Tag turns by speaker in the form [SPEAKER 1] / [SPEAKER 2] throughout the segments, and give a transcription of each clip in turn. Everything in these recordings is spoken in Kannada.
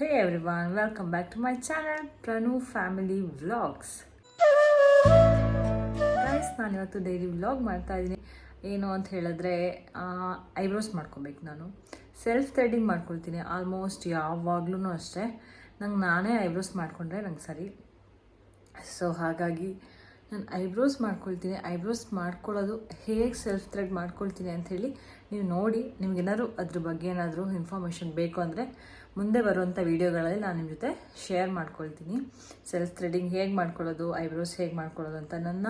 [SPEAKER 1] Hey everyone, welcome back to my channel Pranu Family Vlogs. ನಾನು ಇವತ್ತು ಡೈಲಿ ವ್ಲಾಗ್ ಮಾಡ್ತಾ ಇದ್ದೀನಿ ಏನು ಅಂತ ಹೇಳಿದ್ರೆ ಐಬ್ರೋಸ್ ಮಾಡ್ಕೊಬೇಕು ನಾನು. ಸೆಲ್ಫ್ ಥ್ರೆಡಿಂಗ್ ಮಾಡ್ಕೊಳ್ತೀನಿ ಆಲ್ಮೋಸ್ಟ್ ಯಾವಾಗ್ಲೂ ಅಷ್ಟೇ. ನಂಗೆ ನಾನೇ ಐಬ್ರೋಸ್ ಮಾಡಿಕೊಂಡ್ರೆ ನಂಗೆ ಸರಿ. ಸೊ ಹಾಗಾಗಿ ನಾನು ಐಬ್ರೋಸ್ ಮಾಡ್ಕೊಳ್ತೀನಿ. ಐಬ್ರೋಸ್ ಮಾಡ್ಕೊಳ್ಳೋದು ಹೇಗೆ ಸೆಲ್ಫ್ ಥ್ರೆಡ್ ಮಾಡ್ಕೊಳ್ತೀನಿ ಅಂಥೇಳಿ ನೀವು ನೋಡಿ, ನಿಮ್ಗೇನಾದ್ರು ಅದ್ರ ಬಗ್ಗೆ ಏನಾದರೂ ಇನ್ಫಾರ್ಮೇಷನ್ ಬೇಕು ಅಂದರೆ ಮುಂದೆ ಬರುವಂಥ ವೀಡಿಯೋಗಳಲ್ಲಿ ನಾನು ನಿಮ್ಮ ಜೊತೆ ಶೇರ್ ಮಾಡ್ಕೊಳ್ತೀನಿ. ಸೆಲ್ಫ್ ಥ್ರೆಡಿಂಗ್ ಹೇಗೆ ಮಾಡ್ಕೊಳ್ಳೋದು, ಐಬ್ರೋಸ್ ಹೇಗೆ ಮಾಡ್ಕೊಳ್ಳೋದು ಅಂತ ನನ್ನ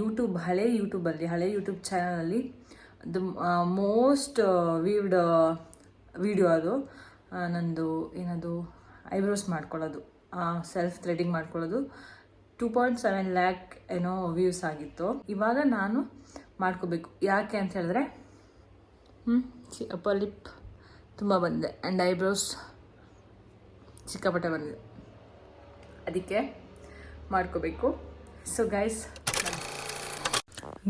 [SPEAKER 1] ಯೂಟ್ಯೂಬ್ ಹಳೆ ಯೂಟ್ಯೂಬಲ್ಲಿ ಹಳೆ ಯೂಟ್ಯೂಬ್ ಚಾನಲಲ್ಲಿ ದ ಮೋಸ್ಟ್ ವೀವ್ಡ್ ವಿಡಿಯೋ ಅದು. ನಂದು, ಏನದು, ಐಬ್ರೋಸ್ ಮಾಡ್ಕೊಳ್ಳೋದು. ಸೆಲ್ಫ್ ಥ್ರೆಡಿಂಗ್ ಮಾಡ್ಕೊಳ್ಳೋದು. ಟೂ ಪಾಯಿಂಟ್ ಸೆವೆನ್ ಲ್ಯಾಕ್ ಏನೋ ವ್ಯೂಸ್ ಆಗಿತ್ತು. ಇವಾಗ ನಾನು ಮಾಡ್ಕೋಬೇಕು. ಯಾಕೆ ಅಂತ ಹೇಳಿದ್ರೆ ಹ್ಞೂ ಅಪ್ಪ ಲಿಪ್ ತುಂಬ ಬಂದಿದೆ. ಆ್ಯಂಡ್ ಐಬ್ರೋಸ್ ಸಿಕ್ಕಾಪಟ್ಟೆ ಬಂದಿದೆ. ಅದಕ್ಕೆ ಮಾಡ್ಕೋಬೇಕು. ಸೊ ಗೈಸ್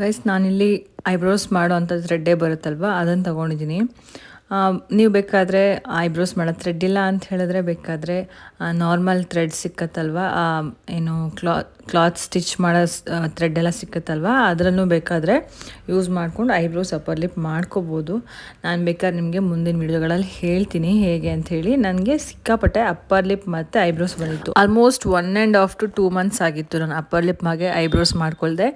[SPEAKER 1] ಗೈಸ್ ನಾನಿಲ್ಲಿ ಐಬ್ರೋಸ್ ಮಾಡೋ ಅಂಥ ಥ್ರೆಡ್ಡೇ ಬರುತ್ತಲ್ವ? ಅದನ್ನು ತೊಗೊಂಡಿದ್ದೀನಿ. ನೀವು ಬೇಕಾದರೆ ಐಬ್ರೋಸ್ ಮಾಡೋ ಥ್ರೆಡ್ ಇಲ್ಲ ಅಂತ ಹೇಳಿದ್ರೆ ಬೇಕಾದರೆ ನಾರ್ಮಲ್ ಥ್ರೆಡ್ ಸಿಕ್ಕತ್ತಲ್ವ? ಏನು ಕ್ಲಾ ಕ್ಲಾತ್ ಸ್ಟಿಚ್ ಮಾಡೋ ಥ್ರೆಡ್ ಎಲ್ಲ ಸಿಕ್ಕತ್ತಲ್ವ? ಅದರಲ್ಲೂ ಬೇಕಾದರೆ ಯೂಸ್ ಮಾಡ್ಕೊಂಡು ಐಬ್ರೋಸ್ ಅಪ್ಪರ್ ಲಿಪ್ ಮಾಡ್ಕೋಬೋದು. ನಾನು ಬೇಕಾದ್ರೆ ನಿಮಗೆ ಮುಂದಿನ ವಿಡಿಯೋಗಳಲ್ಲಿ ಹೇಳ್ತೀನಿ ಹೇಗೆ ಅಂತ ಹೇಳಿ. ನನಗೆ ಸಿಕ್ಕಾಪಟ್ಟೆ ಅಪ್ಪರ್ ಲಿಪ್ ಮತ್ತು ಐಬ್ರೋಸ್ ಬಂದಿತ್ತು. Almost one and half to two months ಆಗಿತ್ತು ನಾನು ಅಪ್ಪರ್ ಲಿಪ್ ಮಾಗೆ ಐಬ್ರೋಸ್ ಮಾಡ್ಕೊಳ್ದೆ.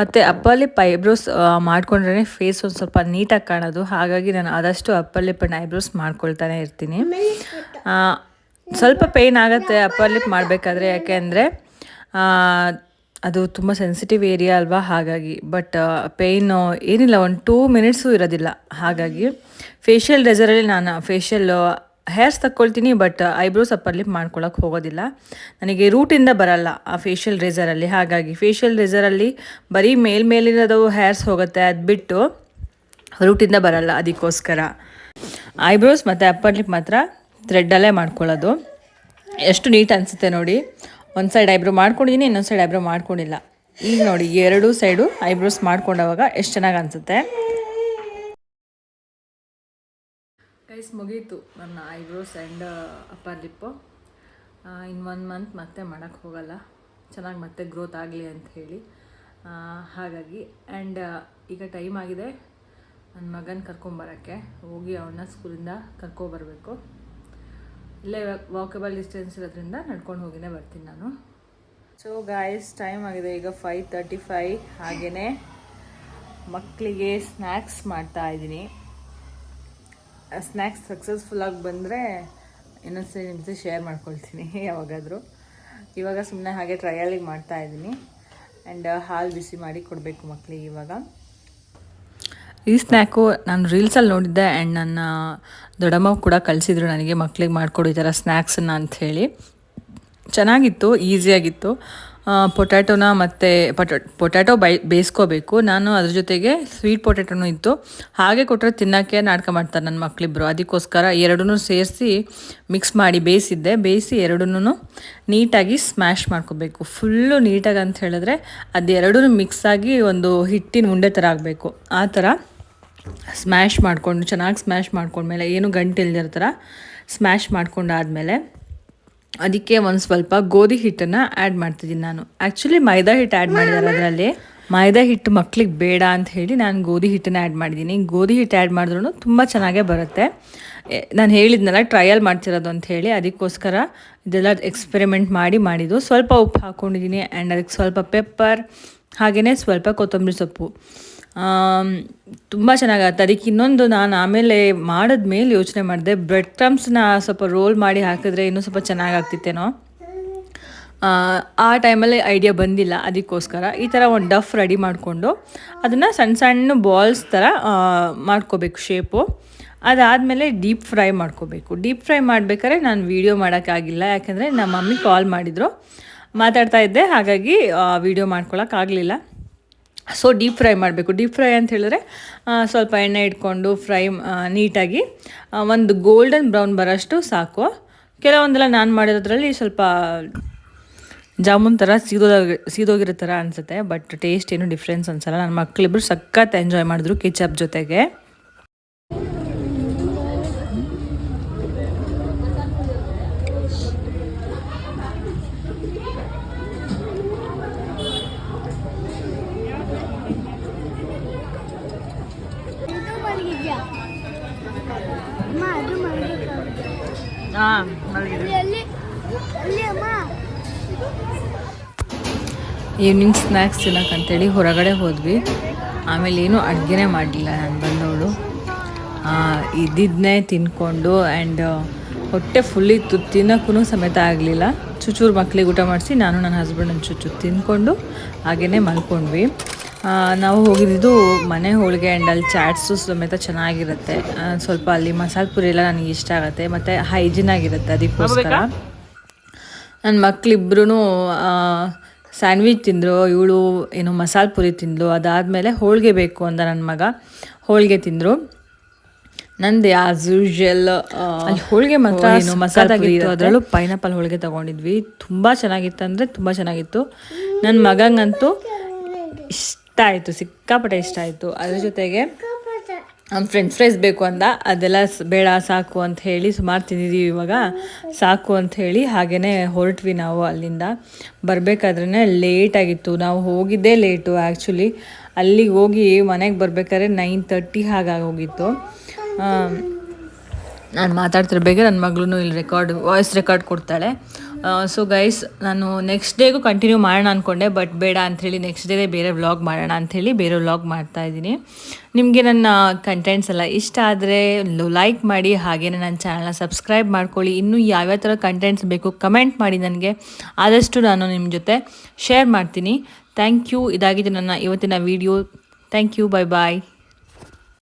[SPEAKER 1] ಮತ್ತು ಅಪ್ಪರ್ ಲಿಪ್ ಐಬ್ರೋಸ್ ಮಾಡ್ಕೊಂಡ್ರೆ ಫೇಸ್ ಒಂದು ಸ್ವಲ್ಪ ನೀಟಾಗಿ ಕಾಣೋದು. ಹಾಗಾಗಿ ನಾನು ಆದಷ್ಟು ಅಪ್ಪರ್ ಲಿಪ್ ಆ್ಯಂಡ್ ಐಬ್ರೋಸ್ ಮಾಡ್ಕೊಳ್ತಾನೆ ಇರ್ತೀನಿ. ಸ್ವಲ್ಪ ಪೇಯ್ನ್ ಆಗುತ್ತೆ ಅಪ್ಪರ್ ಲಿಪ್ ಮಾಡಬೇಕಾದ್ರೆ ಯಾಕೆ ಅಂದರೆ ಅದು ತುಂಬ ಸೆನ್ಸಿಟಿವ್ ಏರಿಯಾ ಅಲ್ವಾ ಹಾಗಾಗಿ. ಬಟ್ ಪೇಯ್ನು ಏನಿಲ್ಲ ಒಂದು ಟೂ ಮಿನಿಟ್ಸು ಇರೋದಿಲ್ಲ. ಹಾಗಾಗಿ ಫೇಶಿಯಲ್ ರೆಸರಲ್ಲಿ ನಾನು ಫೇಶಿಯಲ್ ಹೇರ್ಸ್ ತಕ್ಕೊಳ್ತೀನಿ ಬಟ್ ಐಬ್ರೋಸ್ ಅಪ್ಪರ್ ಲಿಪ್ ಮಾಡ್ಕೊಳಕ್ಕೆ ಹೋಗೋದಿಲ್ಲ. ನನಗೆ ರೂಟಿಂದ ಬರಲ್ಲ ಆ ಫೇಶಿಯಲ್ ರೇಸರಲ್ಲಿ ಹಾಗಾಗಿ ಫೇಶಿಯಲ್ ರೇಸರಲ್ಲಿ ಬರೀ ಮೇಲ್ಮೇಲಿರೋದು ಹೇರ್ಸ್ ಹೋಗುತ್ತೆ ಅದು ಬಿಟ್ಟು ರೂಟಿಂದ ಬರಲ್ಲ ಅದಕ್ಕೋಸ್ಕರ. ಐಬ್ರೋಸ್ ಮತ್ತು ಅಪ್ಪರ್ ಲಿಪ್ ಮಾತ್ರ ಥ್ರೆಡ್ಡಲ್ಲೇ ಮಾಡ್ಕೊಳ್ಳೋದು. ಎಷ್ಟು ನೀಟ್ ಅನಿಸುತ್ತೆ ನೋಡಿ. ಒಂದು ಸೈಡ್ ಐಬ್ರೋ ಮಾಡ್ಕೊಂಡಿದ್ದೀನಿ ಇನ್ನೊಂದು ಸೈಡ್ ಐಬ್ರೋ ಮಾಡ್ಕೊಂಡಿಲ್ಲ. ಈಗ ನೋಡಿ ಎರಡೂ ಸೈಡು ಐಬ್ರೋಸ್ ಮಾಡ್ಕೊಂಡವಾಗ ಎಷ್ಟು ಚೆನ್ನಾಗಿ ಅನಿಸುತ್ತೆ. ಕೈಸ್ ಮುಗೀತು ನನ್ನ ಐಬ್ರೋಸ್ ಆ್ಯಂಡ್ ಅಪ್ಪರ್ ಲಿಪ್ಪು ಇನ್ನು ಒನ್ ಮಂತ್ ಮತ್ತೆ ಮಾಡೋಕ್ಕೆ ಹೋಗಲ್ಲ. ಚೆನ್ನಾಗಿ ಮತ್ತೆ ಗ್ರೋತ್ ಆಗಲಿ ಅಂತ ಹೇಳಿ. ಹಾಗಾಗಿ ಆ್ಯಂಡ್ ಈಗ ಟೈಮ್ ಆಗಿದೆ. ನನ್ನ ಮಗನ ಕರ್ಕೊಂಬರೋಕ್ಕೆ ಹೋಗಿ ಅವನ್ನ ಸ್ಕೂಲಿಂದ ಕರ್ಕೊಬರ್ಬೇಕು. ಇಲ್ಲೇ ವಾಕಬಲ್ ಡಿಸ್ಟೆನ್ಸ್ ಇರೋದ್ರಿಂದ ನಡ್ಕೊಂಡು ಹೋಗಿನೇ ಬರ್ತೀನಿ ನಾನು. ಸೊ ಗಾಯ್ಸ್ ಟೈಮ್ ಆಗಿದೆ ಈಗ ಫೈವ್ ತರ್ಟಿ ಫೈ ಹಾಗೆಯೇ ಮಕ್ಕಳಿಗೆ ಸ್ನ್ಯಾಕ್ಸ್ ಮಾಡ್ತಾ ಇದ್ದೀನಿ. ಸ್ನ್ಯಾಕ್ಸ್ ಸಕ್ಸಸ್ಫುಲ್ಲಾಗಿ ಬಂದರೆ ಇನ್ನೊಂದ್ಸರಿ ನಿಮ್ಮ ಜೊತೆ ಶೇರ್ ಮಾಡ್ಕೊಳ್ತೀನಿ ಯಾವಾಗಾದರೂ. ಇವಾಗ ಸುಮ್ಮನೆ ಹಾಗೆ ಟ್ರಯಲಿಗೆ ಮಾಡ್ತಾ ಇದ್ದೀನಿ. ಆ್ಯಂಡ್ ಹಾಲು ಬಿಸಿ ಮಾಡಿ ಕೊಡಬೇಕು ಮಕ್ಕಳಿಗೆ ಇವಾಗ. ಈ ಸ್ನ್ಯಾಕು ನಾನು ರೀಲ್ಸಲ್ಲಿ ನೋಡಿದ್ದೆ ಆ್ಯಂಡ್ ನನ್ನ ದೊಡ್ಡಮ್ಮ ಕೂಡ ಕಳಿಸಿದ್ರು ನನಗೆ ಮಕ್ಕಳಿಗೆ ಮಾಡಿಕೊಡು ಈ ಥರ ಸ್ನ್ಯಾಕ್ಸನ್ನು ಅಂಥೇಳಿ. ಚೆನ್ನಾಗಿತ್ತು ಈಸಿಯಾಗಿತ್ತು ಪೊಟ್ಯಾಟೋನ ಮತ್ತು ಪೊಟೊ, ಪೊಟ್ಯಾಟೊ ಬೈ, ಬೇಯಿಸ್ಕೋಬೇಕು. ನಾನು ಅದ್ರ ಜೊತೆಗೆ ಸ್ವೀಟ್ ಪೊಟ್ಯಾಟೋನು ಇತ್ತು. ಹಾಗೆ ಕೊಟ್ಟರೆ ತಿನ್ನೋಕ್ಕೆ ನಾಟಕ ಮಾಡ್ತಾರೆ ನನ್ನ ಮಕ್ಕಳಿಬ್ಬರು ಅದಕ್ಕೋಸ್ಕರ ಎರಡನ್ನೂ ಸೇರಿಸಿ ಮಿಕ್ಸ್ ಮಾಡಿ ಬೇಯಿಸಿದ್ದೆ. ಬೇಯಿಸಿ ಎರಡನ್ನೂ ನೀಟಾಗಿ ಸ್ಮ್ಯಾಶ್ ಮಾಡ್ಕೋಬೇಕು. ಫುಲ್ಲು ನೀಟಾಗಿ ಅಂತ ಹೇಳಿದ್ರೆ ಅದು ಮಿಕ್ಸ್ ಆಗಿ ಒಂದು ಹಿಟ್ಟಿನ ಉಂಡೆ ಥರ ಆಗಬೇಕು. ಆ ಥರ ಸ್ಮ್ಯಾಶ್ ಮಾಡಿಕೊಂಡು ಚೆನ್ನಾಗಿ ಸ್ಮ್ಯಾಶ್ ಮಾಡ್ಕೊಂಡ್ಮೇಲೆ ಏನು ಗಂಟಿಲ್ದಿರೋ ಥರ ಸ್ಮ್ಯಾಶ್ ಮಾಡ್ಕೊಂಡಾದಮೇಲೆ ಅದಕ್ಕೆ ಒಂದು ಸ್ವಲ್ಪ ಗೋಧಿ ಹಿಟ್ಟನ್ನು ಆ್ಯಡ್ ಮಾಡ್ತಿದ್ದೀನಿ ನಾನು. ಆ್ಯಕ್ಚುಲಿ ಮೈದಾ ಹಿಟ್ಟು ಆ್ಯಡ್ ಮಾಡಿದ್ದಾರೆ ಅದರಲ್ಲಿ. ಮೈದಾ ಹಿಟ್ಟು ಮಕ್ಳಿಗೆ ಬೇಡ ಅಂತ ಹೇಳಿ ನಾನು ಗೋಧಿ ಹಿಟ್ಟನ್ನು ಆ್ಯಡ್ ಮಾಡಿದ್ದೀನಿ. ಗೋಧಿ ಹಿಟ್ಟು ಆ್ಯಡ್ ಮಾಡಿದ್ರೂ ತುಂಬ ಚೆನ್ನಾಗೇ ಬರುತ್ತೆ. ನಾನು ಹೇಳಿದ್ನಲ್ಲ ಟ್ರಯಲ್ ಮಾಡ್ತಿರೋದು ಅಂತ ಹೇಳಿ ಅದಕ್ಕೋಸ್ಕರ ಇದೆಲ್ಲ ಎಕ್ಸ್ಪೆರಿಮೆಂಟ್ ಮಾಡಿ ಮಾಡಿದ್ದು. ಸ್ವಲ್ಪ ಉಪ್ಪು ಹಾಕ್ಕೊಂಡಿದ್ದೀನಿ ಆ್ಯಂಡ್ ಅದಕ್ಕೆ ಸ್ವಲ್ಪ ಪೆಪ್ಪರ್ ಹಾಗೆಯೇ ಸ್ವಲ್ಪ ಕೊತ್ತಂಬರಿ ಸೊಪ್ಪು. ತುಂಬ ಚೆನ್ನಾಗತ್ತೆ ಅದಕ್ಕೆ ಇನ್ನೊಂದು ನಾನು ಆಮೇಲೆ ಮಾಡಿದ ಮೇಲೆ ಯೋಚನೆ ಮಾಡಿದೆ ಬ್ರೆಡ್ ಕ್ರಮ್ಸ್ನ ಸ್ವಲ್ಪ ರೋಲ್ ಮಾಡಿ ಹಾಕಿದ್ರೆ ಇನ್ನೂ ಸ್ವಲ್ಪ ಚೆನ್ನಾಗಾಗ್ತಿತ್ತೇನೋ? ಆ, ಟೈಮಲ್ಲಿ ಐಡಿಯಾ ಬಂದಿಲ್ಲ ಅದಕ್ಕೋಸ್ಕರ. ಈ ಥರ ಒಂದು ಡಫ್ ರೆಡಿ ಮಾಡಿಕೊಂಡು ಅದನ್ನು ಸಣ್ಣ ಸಣ್ಣ ಬಾಲ್ಸ್ ಥರ ಮಾಡ್ಕೋಬೇಕು ಶೇಪು ಅದಾದಮೇಲೆ ಡೀಪ್ ಫ್ರೈ ಮಾಡ್ಕೋಬೇಕು. ಡೀಪ್ ಫ್ರೈ ಮಾಡ್ಬೇಕಾದ್ರೆ ನಾನು ವೀಡಿಯೋ ಮಾಡೋಕ್ಕಾಗಿಲ್ಲ ಯಾಕೆಂದರೆ ನಮ್ಮ ಮಮ್ಮಿ ಕಾಲ್ ಮಾಡಿದರು. ಮಾತಾಡ್ತಾ ಇದ್ದೆ ಹಾಗಾಗಿ ವೀಡಿಯೋ ಮಾಡ್ಕೊಳಕ್ಕಾಗಲಿಲ್ಲ ಸೊ ಡೀಪ್ ಫ್ರೈ ಮಾಡಬೇಕು. ಡೀಪ್ ಫ್ರೈ ಅಂತ ಹೇಳಿದ್ರೆ ಸ್ವಲ್ಪ ಎಣ್ಣೆ ಇಟ್ಕೊಂಡು ಫ್ರೈ ನೀಟಾಗಿ ಒಂದು ಗೋಲ್ಡನ್ ಬ್ರೌನ್ ಬರೋಷ್ಟು ಸಾಕು. ಕೆಲವೊಂದೆಲ್ಲ ನಾನು ಮಾಡಿರೋದ್ರಲ್ಲಿ ಸ್ವಲ್ಪ ಜಾಮೂನ್ ಥರ ಸೀದೋದಾಗ, ಸೀದೋಗಿರೋ ಥರ ಅನಿಸುತ್ತೆ ಬಟ್ ಟೇಸ್ಟ್ ಏನು ಡಿಫ್ರೆನ್ಸ್ ಅನ್ಸಲ್ಲ. ನನ್ನ ಮಕ್ಕಳಿಬ್ರು ಸಖತ್ ಎಂಜಾಯ್ ಮಾಡಿದ್ರು ಕೆಚಪ್ ಜೊತೆಗೆ. ಈವ್ನಿಂಗ್ ಸ್ನ್ಯಾಕ್ಸ್ ತಿನ್ನೋಕ್ಕಂತೇಳಿ ಹೊರಗಡೆ ಹೋದ್ವಿ. ಆಮೇಲೆ ಏನು ಅಡುಗೆನೇ ಮಾಡಲಿಲ್ಲ ನಾನು ಬಂದವಳು. ಇದ್ದಿದ್ದನ್ನೇ ತಿನ್ಕೊಂಡು ಆ್ಯಂಡ್ ಹೊಟ್ಟೆ ಫುಲ್ ಇತ್ತು. ತಿನ್ನೋಕ್ಕೂ ಸಮೇತ ಆಗಲಿಲ್ಲ. ಚೂಚೂರು ಮಕ್ಕಳಿಗೆ ಊಟ ಮಾಡಿಸಿ ನಾನು ನನ್ನ ಹಸ್ಬೆಂಡ್ ನನ್ನ ಚುಚ್ಚು ತಿಂದ್ಕೊಂಡು ಹಾಗೆಯೇ ಮಲ್ಕೊಂಡ್ವಿ. ನಾವು ಹೋಗಿದ್ದು ಮನೆ ಹೋಳಿಗೆ ಆ್ಯಂಡ್ ಅಲ್ಲಿ ಚಾಟ್ಸು ಸಮೇತ ಚೆನ್ನಾಗಿರುತ್ತೆ. ಸ್ವಲ್ಪ ಅಲ್ಲಿ ಮಸಾಲೆ ಪುರಿ ಎಲ್ಲ ನನಗೆ ಇಷ್ಟ ಆಗುತ್ತೆ. ಮತ್ತು ಹೈಜಿನ್ ಆಗಿರುತ್ತೆ ಅದಕ್ಕೋಸ್ಕರ. ನನ್ನ ಮಕ್ಕಳಿಬ್ರು ಸ್ಯಾಂಡ್ವಿಚ್ ತಿಂದರು ಇವಳು ಏನು ಮಸಾಲೆ ಪುರಿ ತಿಂದಳು ಅದಾದಮೇಲೆ ಹೋಳಿಗೆ ಬೇಕು ಅಂದ ನನ್ನ ಮಗ ಹೋಳಿಗೆ ತಿಂದರು. ನಂದು ಆಸ್ ಯೂಶಲ್ ಅಲ್ಲಿ ಹೋಳಿಗೆ ಮಾತ್ರ ಏನು ಮಸಾಲೆ ಪುರಿ ಅದರಲ್ಲೂ ಪೈನಾಪಲ್ ಹೋಳಿಗೆ ತೊಗೊಂಡಿದ್ವಿ. ತುಂಬ ಚೆನ್ನಾಗಿತ್ತು ಅಂದರೆ ತುಂಬ ಚೆನ್ನಾಗಿತ್ತು. ನನ್ನ ಮಗಂಗಂತೂ ಇಷ್ಟ ಆಯಿತು ಸಿಕ್ಕಾಪಟ್ಟೆ ಇಷ್ಟ ಆಯಿತು ಅದ್ರ ಜೊತೆಗೆ ಫ್ರೆಂಚ್ ಫ್ರೈಸ್ ಬೇಕು ಅಂದ, ಅದೆಲ್ಲ ಬೇಡ, ಸಾಕು ಅಂತ ಹೇಳಿ ಸುಮಾರು ತಿಂದಿದ್ದೀವಿ ಇವಾಗ. ಸಾಕು ಅಂತ ಹೇಳಿ ಹಾಗೇ ಹೊರಟ್ವಿ ನಾವು ಅಲ್ಲಿಂದ. ಬರಬೇಕಾದ್ರೆ ಲೇಟ್ ಆಗಿತ್ತು. ನಾವು ಹೋಗಿದ್ದೇ ಲೇಟು ಆ್ಯಕ್ಚುಲಿ ಅಲ್ಲಿಗೆ ಹೋಗಿ ಮನೆಗೆ ಬರಬೇಕಾದ್ರೆ ನೈನ್ ತರ್ಟಿ ಹಾಗಾಗಿ ಹೋಗಿತ್ತು. ನಾನು ಮಾತಾಡ್ತಿರ್ಬೇಕು ನನ್ನ ಮಗಳೂ ಇಲ್ಲಿ ರೆಕಾರ್ಡ್ ವಾಯ್ಸ್ ರೆಕಾರ್ಡ್ ಕೊಡ್ತಾಳೆ. ಸೊ ಗೈಸ್ ನಾನು ನೆಕ್ಸ್ಟ್ ಡೇಗೂ ಕಂಟಿನ್ಯೂ ಮಾಡೋಣ ಅಂದ್ಕೊಂಡೆ ಬಟ್ ಬೇಡ ಅಂಥೇಳಿ ನೆಕ್ಸ್ಟ್ ಡೇ ಬೇರೆ ವ್ಲಾಗ್ ಮಾಡೋಣ ಅಂಥೇಳಿ ಬೇರೆ ವ್ಲಾಗ್ ಮಾಡ್ತಾ ಇದ್ದೀನಿ. ನಿಮಗೆ ನನ್ನ ಕಂಟೆಂಟ್ಸ್ ಎಲ್ಲ ಇಷ್ಟ ಆದರೆ ಲೈಕ್ ಮಾಡಿ ಹಾಗೆಯೇ ನನ್ನ ಚಾನಲ್ನ ಸಬ್ಸ್ಕ್ರೈಬ್ ಮಾಡ್ಕೊಳ್ಳಿ. ಇನ್ನೂ ಯಾವ್ಯಾವ ಥರ ಕಂಟೆಂಟ್ಸ್ ಬೇಕು ಕಮೆಂಟ್ ಮಾಡಿ ನನಗೆ. ಆದಷ್ಟು ನಾನು ನಿಮ್ಮ ಜೊತೆ ಶೇರ್ ಮಾಡ್ತೀನಿ. ಥ್ಯಾಂಕ್ ಯು ಇದಾಗಿದೆ ನನ್ನ ಇವತ್ತಿನ video thank you bye bye